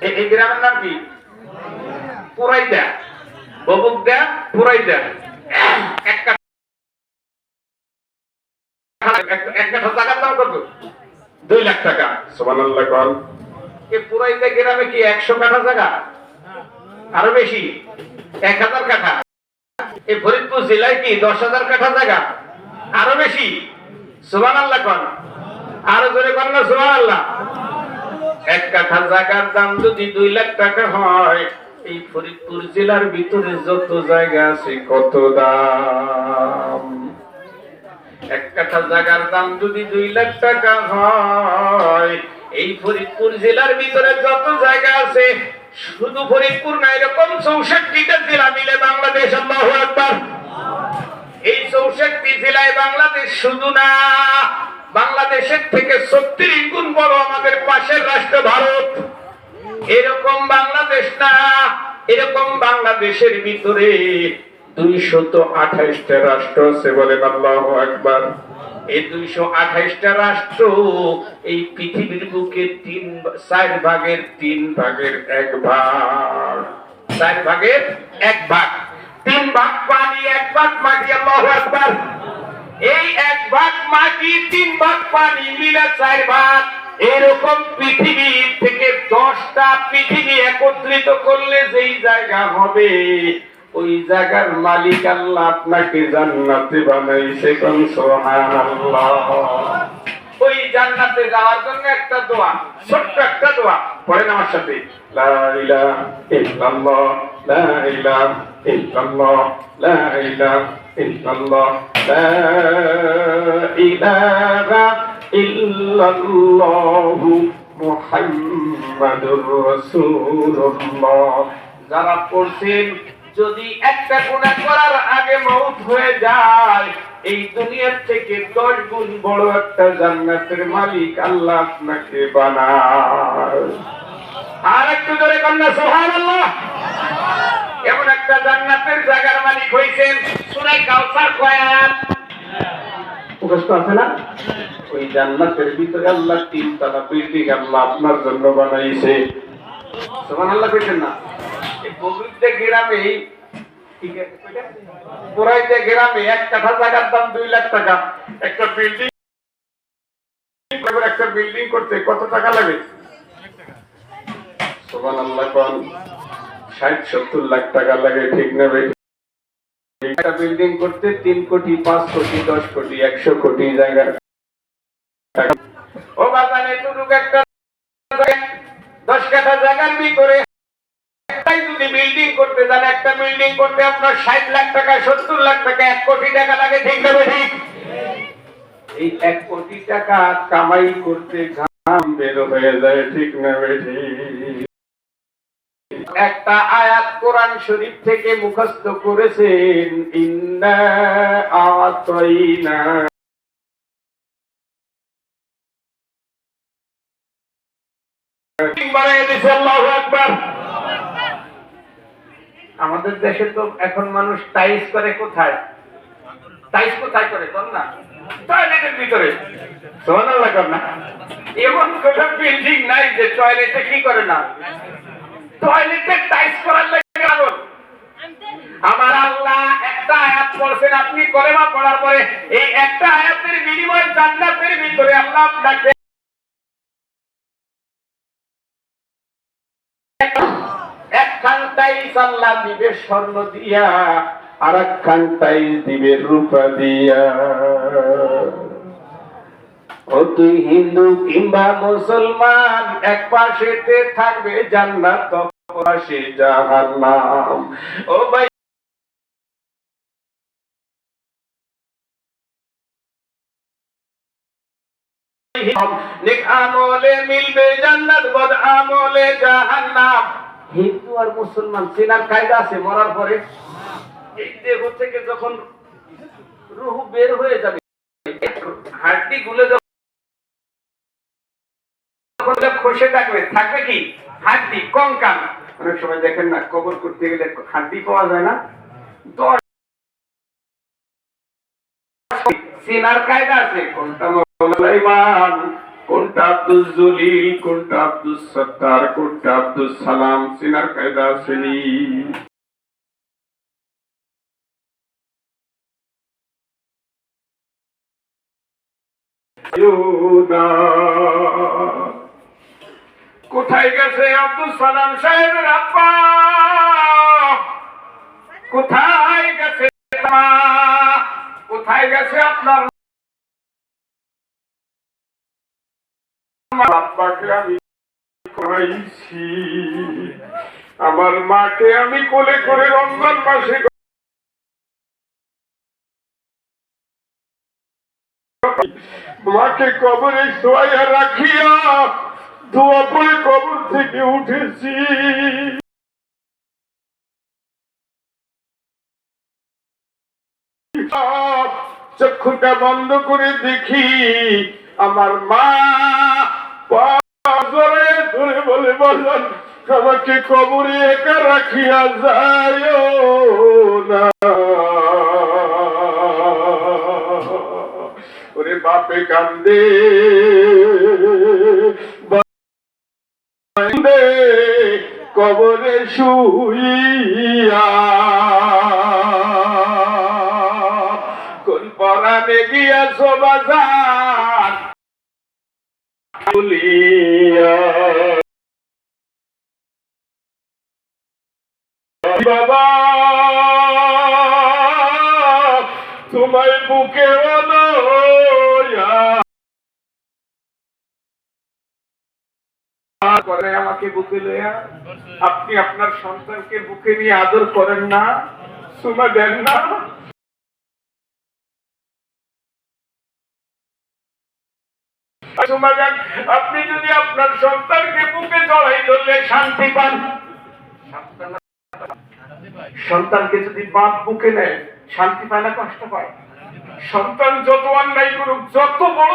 এই গ্রামের নাম কি? পুরাইদা। ববুকদা পুরাইদা। এক কাঠা এক- এক কাঠা জায়গার দাম কত? দুই লাখ টাকা। সুবহানাল্লাহ পুরাইদা গ্রামে কি একশো কাঠা জায়গা আরও বেশি। এক হাজার কাঠা। এই ফরিদপুর জেলায় কি দশ হাজার কাঠা জায়গা আরও বেশি। আল্লাহ কন? আরও জোরে কন না সুবান আল্লাহ এক কাঠা জায়গার দাম যদি দুই লাখ টাকা হয়, এই ফরিদপুর জেলার ভিতরে যত জায়গা আছে কত দাম? এক কাঠা জায়গার দাম যদি দুই লাখ টাকা হয়, এই ফরিদপুর জেলার ভিতরে যত জায়গা আছে, শুধু ফরিদপুর না, এরকম চৌষট্টিটা জেলা মিলে বাংলাদেশ, আল্লাহ আকবার। এই চৌষট্টি জেলায় বাংলাদেশ শুধু না বাংলাদেশের থেকে ছত্রিশ গুণ বড় আমাদের পাশের রাষ্ট্র ভারত। এরকম বাংলাদেশ না, এরকম বাংলাদেশের ভিতরে আঠাইশটা রাষ্ট্র আছে একবার এই দুইশো আঠাইশটা রাষ্ট্র এই পৃথিবীর বুকে তিন, চার ভাগের তিন ভাগের এক ভাগ। চার ভাগের এক ভাগ। তিন ভাগ পানি, এক ভাগ মাটি, আল্লাহ একবার এই এক ভাগ মাটি, তিন ভাগ পানি মিলে চার ভাগ। এরকম পৃথিবী থেকে দশটা পৃথিবী একত্রিত করলে যেই জায়গা হবে, ওই জায়গার মালিক আল্লাহ আপনাকে জান্নাতে বানাইছে কোন সুবহানাল্লাহ। ওই জান্নাতে যাওয়ার জন্য একটা দোয়া, ছোট্ট একটা দোয়া। পড়েন আমার সাথে। লা ইলাহা ইল্লাল্লাহ, লা ইলাহা ইল্লাল্লাহ, লা ইলাহা ইল্লাল্লাহ। লা ইলাহা ইল্লাল্লাহ মুহাম্মাদুর রাসূলুল্লাহ। যারা পড়ছেন, যদি একটা গুণা করার আগে মৌত হয়ে যায়, এই দুনিয়ার থেকে দশ গুণ বড় একটা জান্নাতের মালিক আল্লাহ আপনাকে বানায়। আর একটু জোরে কন্যা সোহান আল্লাহ এমন একটা জান্নাতের জায়গার মালিক হয়েছেন সুরাই কাউসার কয়াত আছে না? ওই আল্লাহ আল্লাহ আপনার জন্য বানাইছে। না? গ্রামে গ্রামে এক কাঠা জায়গার দাম দুই লাখ টাকা। একটা বিল্ডিং একটা বিল্ডিং করতে কত টাকা লাগে? সোমান আল্লাহ ষাট, সত্তর লাখ টাকা লাগে, ঠিক না ভাই? একটা বিল্ডিং করতে তিন কোটি, পাঁচ কোটি, দশ কোটি, একশো কোটি জায়গা। ও বাগানে এতটুকু একটা দশ কাঠা জায়গার ভিতরে একটাই বিল্ডিং করতে যান একটা বিল্ডিং করতে আপনার ষাট লাখ টাকা, সত্তর লাখ টাকা, এক কোটি টাকা লাগে, ঠিক না ঠিক এই এক কোটি টাকা কামাই করতে ঘাম বের হয়ে যায়, ঠিক না একটা আয়াত কোরআন শরীফ থেকে মুখস্থ করেছেন, ইন্না আমাদের দেশে তো এখন মানুষ টাইস করে কোথায়? টাইস কোথায় করে কর না? টয়লেটের ভিতরে। সোনাল্লাহ কর না। এমন কোথাও বিল্ডিং নাই যে টয়লেটে কি করে না? টয়লেটে টাইস করার লাগে আগুন। আমার আল্লাহ একটা আয়াত পড়ছেন, আপনি কলেমা পড়ার পরে এই একটা আয়াতের বিনিময়ে জান্নাতের ভিতরে আল্লাহ আপনাকে একখান টাইস দিবে স্বর্ণ দিয়া আর একখান দিবে রূপা দিয়া। ও তুই হিন্দু কিংবা মুসলমান, এক পাশেতে থাকবে জান্নাত পাশে জাহান্নাম। ও ভাই আমলে মিলবে জান্নাত হিন্দু আর মুসলমান চেনার কায়দা আছে, মরার পরে। এই দেহ থেকে যখন রুহ বের হয়ে যাবে, হাড্ডি গুলো যখন খসে থাকবে। থাকবে কি? হাড্ডি, কঙ্কাল। অনেক সময় দেখেন না, কবর করতে গেলে হাড্ডি পাওয়া যায় না। চেনার কায়দা আছে। কোনটা মৌলানা কোনটা আব্দুল জলিল, কোনটা আব্দুল সত্তার, কোনটা আব্দুল সালাম, সিনার কায়দা শ্রেণি কোথায় গেছে আব্দুল সালাম সাহেবের আব্বা? কোথায় গেছে কোথায় গেছে আপনার আমার মাকে আমি কোলে করে রমজান মাসে মাকে কবরে শোয়াইয়া রাখিয়া দোয়া পরে কবর থেকে উঠেছি। চক্ষুটা বন্ধ করে দেখি, আমার মা ধরে বলে বললেন আমাকে কবরে একা রাখিয়া যায় না। ওরে বাপে কান্দে। কবরে শুইয়া। কোন পরাণে গিয়াছ বাজার? বলিয়া বাবা তোমায় বুকে করে আমাকে বুকে লইয়া, আপনি আপনার সন্তানকে বুকে নিয়ে আদর করেন না, সুমা দেন না। আপনি যদি আপনার সন্তানকে বুকে চড়াই ধরলে শান্তি পান। সন্তানকে যদি বাপ বুকে নেয়, শান্তি পায় না, কষ্ট পায়। সন্তান যত অন্যায় করুক, যত বড়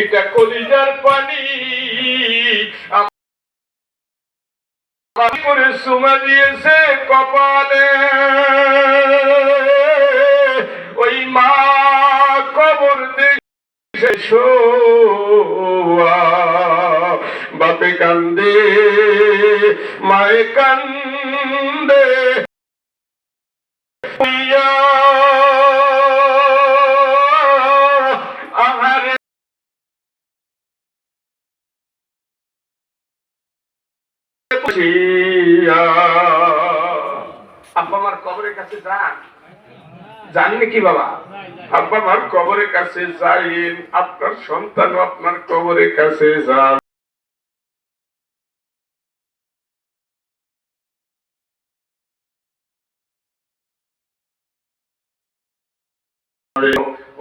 এটা কলিজার পানি। করে সুমা দিয়েছে কপালে। ওই মা কবর দেখে বাপে কান্দে, মায়ে কান্দে। আব্বা আমার কবরের কাছে যান। জানি নাকি বাবা? আব্বা আমার কবরের কাছে যাইন আপনার সন্তান আপনার কবরের কাছে যান।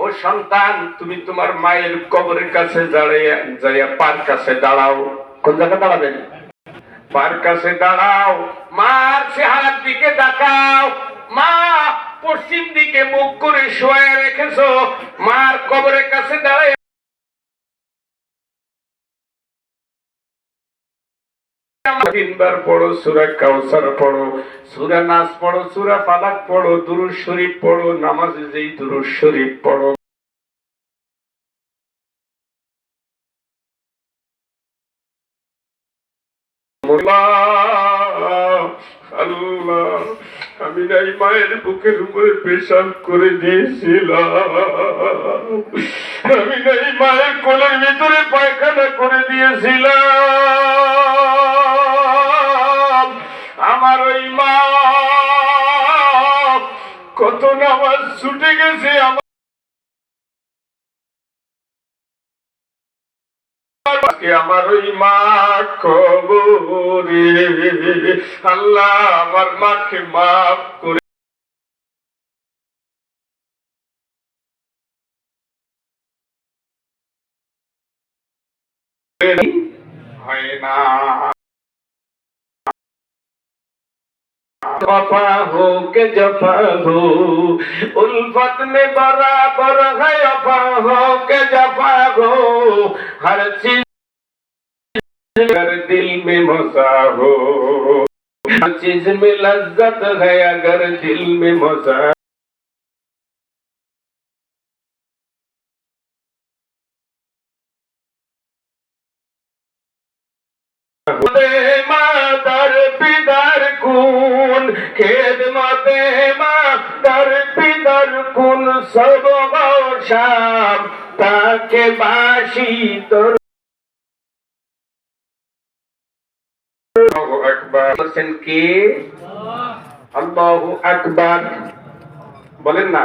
ও সন্তান তুমি তোমার মায়ের কবরের কাছে দাঁড়িয়ে যাইয়া পার কাছে দাঁড়াও। কোন জায়গায় দাঁড়াবেন? পার কাছে দাঁড়াও, মার চেহারার দিকে তাকাও। মা, পশ্চিম দিকে মুখ করে শোয়া রেখেছো। মার কবরের কাছে দাঁড়ায় তিনবার পড়ো, সুরা কাউসার পড়ো, সুরা নাস পড়ো, সুরা ফালাক পড়ো দুরুদ শরীফ পড়ো, নামাজে যেই দুরুদ শরীফ পড়ো। আল্লাহ, আমি নাই মায়ের বুকের উপরে পেশাব করে দিয়েছিলাম। আমি নাই মায়ের কোলের ভিতরে পায়খানা করে দিয়েছিলাম। আমার ওই মা কত নামাজ ছুটে গেছে আমার আমার ওই মা কবরে। আল্লাহ আমার মাকে মাফ করে হয় না। वफा हो के जफा हो। उल्फत में बराबर है अफा हो के जफा हो। हर चीज़ दिल में मसा हो। हर चीज़ में लज्जत है अगर दिल में मसा তাকে বাসি তোর কে? আল্লাহ আকবার। বলেন না।